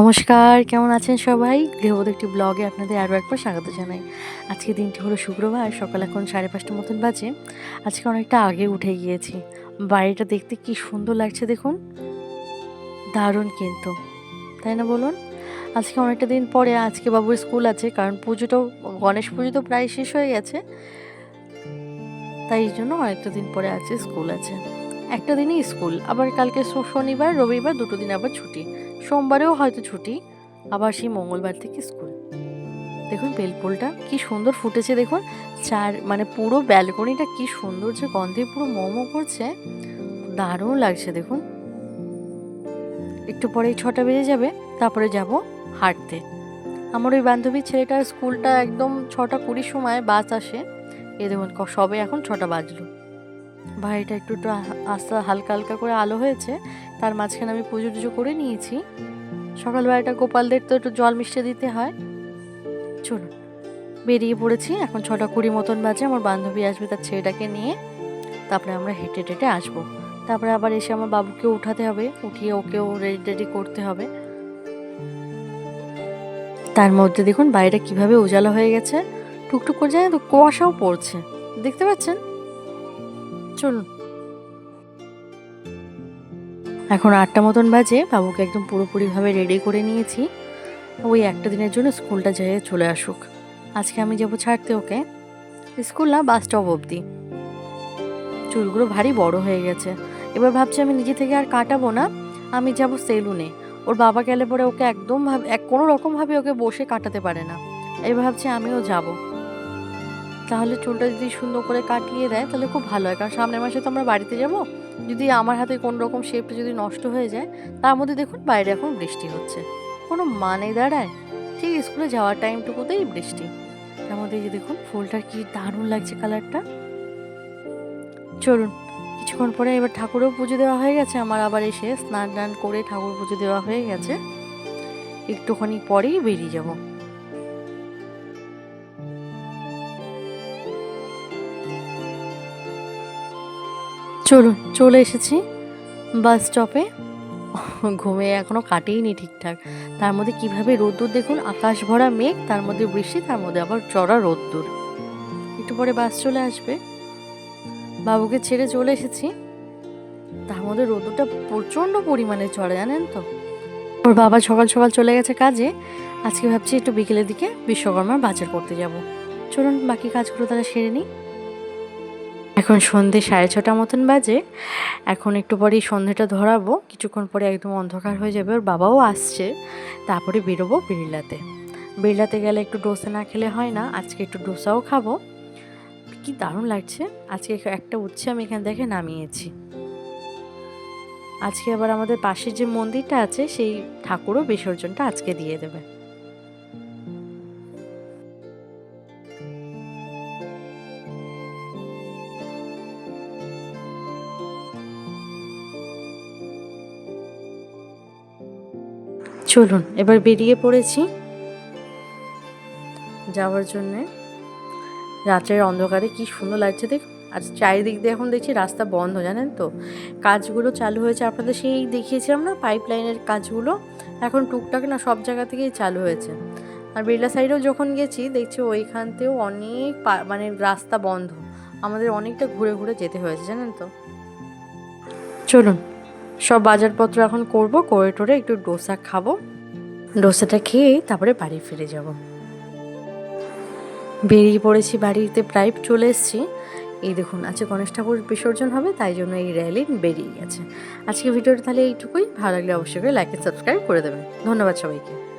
নমস্কার, কেমন আছেন সবাই? গৃহবধূ একটি ব্লগে আপনাদের আরও একবার স্বাগত জানাই। আজকে দিনটি হলো শুক্রবার, সকাল এখন সাড়ে পাঁচটা মতন বাজে। আজকে অনেকটা আগে উঠে গিয়েছি। বাড়িটা দেখতে কি সুন্দর লাগছে দেখুন। দারুণ কিন্তু, তাই না বলুন? আজকে অনেকটা দিন পরে আজকে বাবুর স্কুল আছে, কারণ পুজোটাও, গণেশ পুজো তো প্রায় শেষ হয়ে গেছে। তাই জন্য অনেকটা দিন পরে আছে স্কুল আছে। একটা দিনই স্কুল, আবার কালকে শনিবার, রবিবার, দুটো দিন আবার ছুটি। সোমবারেও হয়তো ছুটি, আবার সেই মঙ্গলবার থেকে স্কুল। দেখুন বেলফুলটা কি সুন্দর ফুটেছে দেখুন। চার মানে পুরো ব্যালকনিটা কি সুন্দর যে গন্ধে পুরো মোমো করছে। দারুণ লাগছে দেখুন। একটু পরেই ছটা বেজে যাবে, তারপরে যাব হাঁটতে। আমার ওই বান্ধবীর ছেলেটার স্কুলটা একদম ছটা কুড়ির সময় বাস আসে। এই দেখুন সবে এখন ছটা বাজলো। বাড়িটা একটু একটু আস্তে হালকা হালকা করে আলো হয়েছে, তার মাঝখানে আমি পুজো টুজো করে নিয়েছি। সকালবেলাটা গোপালদের তো একটু জল মিশিয়ে দিতে হয়। চলুন, বেরিয়ে পড়েছি, এখন ছটা কুড়ি মতন বাজে, আমার বান্ধবী আসবে তার ছেলেটাকে নিয়ে। তারপরে আমরা হেঁটে টেটে আসব। তারপরে আবার এসে আমার বাবুকে উঠাতে হবে, উঠিয়ে ওকেও রেডি টেডি করতে হবে। তার মধ্যে দেখুন, বাইরে কীভাবে উজালা হয়ে গেছে। টুকটুক করে যায় তো, কুয়াশাও পড়ছে। দেখতে পাচ্ছেন? চলুন। এখন আটটা মতন বাজে, বাবুকে একদম পুরোপুরিভাবে রেডি করে নিয়েছি। ওই একটা দিনের জন্য স্কুলটা যেয়ে চলে আসুক। আজকে আমি যাব ছাড়তে ওকে। স্কুল না বাস স্টপ অবধি। চুলগুলো ভারী বড় হয়ে গেছে। এবার ভাবছি আমি নিজে থেকে আর কাটাবো না। আমি যাব সেলুনে। ওর বাবা গেলে পরে ওকে একদম ভাবে এক কোনো রকমভাবে ওকে বসে কাটাতে পারে না। এবার ভাবছি আমিও যাব। তাহলে চুলটা যদি সুন্দর করে কাটিয়ে দেয়, তাহলে খুব ভালো হয়। কারণ সামনের মাসে তো আমরা বাড়িতে যাব। যদি আমার হাতে কোন রকম শেপটা যদি নষ্ট হয়ে যায়, তার মধ্যে দেখুন বাইরে এখন বৃষ্টি হচ্ছে। কোনো মানে দাঁড়ায়। ঠিক স্কুলে যাওয়ার টাইমটুকুতেই বৃষ্টি। তার মধ্যে যে দেখুন, ফুলটার কি দারুণ লাগছে কালারটা চলুন, কিছুক্ষণ পরে এবার ঠাকুরও পুজো দেওয়া হয়ে গেছে। আমার আবার এসে স্নান টান করে ঠাকুর পুজো দেওয়া হয়ে গেছে। একটুখানি পরেই বেরিয়ে যাব। চলুন, চলে এসেছি বাস স্টপে। ঘুমে এখনও কাটেইনি ঠিকঠাক। তার মধ্যে কীভাবে রোদ্দুর দেখুন, আকাশ ভরা মেঘ, তার মধ্যে বৃষ্টি, তার মধ্যে আবার চড়া রোদ্দুর। একটু পরে বাস চলে আসবে। বাবুকে ছেড়ে চলে এসেছি। তার মধ্যে রোদ্দুরটা প্রচণ্ড পরিমাণে চড়ে, জানেন তো? ওর বাবা সকাল সকাল চলে গেছে কাজে। আজকে ভাবছি একটু বিকেলের দিকে বিশ্বকর্মার বাজার করতে যাব। চলুন, বাকি কাজগুলো তারা সেরে নিই। এখন সন্ধে সাড়ে ছটা মতন বাজে। এখন একটু পরেই সন্ধেটা ধরাবো। কিছুক্ষণ পরে একদম অন্ধকার হয়ে যাবে। ওর বাবাও আসছে। তারপরে বেরোবো বিড়লাতে। বিড়লাতে গেলে একটু ডোসা না খেলে হয় না। আজকে একটু ডোসাও খাব। কি দারুণ লাগছে। আজকে একটা উচ্ছে আমি এখান থেকে নামিয়েছি। আজকে আবার আমাদের পাশের যে মন্দিরটা আছে, সেই ঠাকুরও বিসর্জনটা আজকে দিয়ে দেবে। চলুন, এবার বেরিয়ে পড়েছি। যাওয়ার জন্যে। রাতের অন্ধকারে কি সুন্দর লাগছে দেখ। আর চারিদিক দিয়ে এখন দেখছি রাস্তা বন্ধ, জানেন তো? কাজগুলো চালু হয়েছে, আপনাদের সেই দেখিয়েছিলাম না পাইপ লাইনের কাজগুলো? এখন টুকটাক না সব জায়গা থেকেই চালু হয়েছে। আর বিড়লা সাইডেও যখন গেছি, দেখছি ওইখানতেও অনেক মানে রাস্তা বন্ধ। আমাদের অনেকটা ঘুরে ঘুরে যেতে হয়েছে, জানেন তো? চলুন সব বাজারপত্র এখন করব, করে টোরে একটু ডোসা খাব। ডোসাটা খেয়ে তারপরে বাড়ি ফিরে যাব। বেরিয়ে পড়েছি বাড়িতে, প্রায় চলে এসেছি। এই দেখুন, আজকে গণেশ ঠাকুর বিসর্জন হবে, তাই জন্য এই র্যালি বেরিয়ে গেছে। আজকে ভিডিওটা তাহলে এইটুকুই, ভালো লাগলে অবশ্যই করে লাইক সাবস্ক্রাইব করে দেবেন। ধন্যবাদ সবাইকে।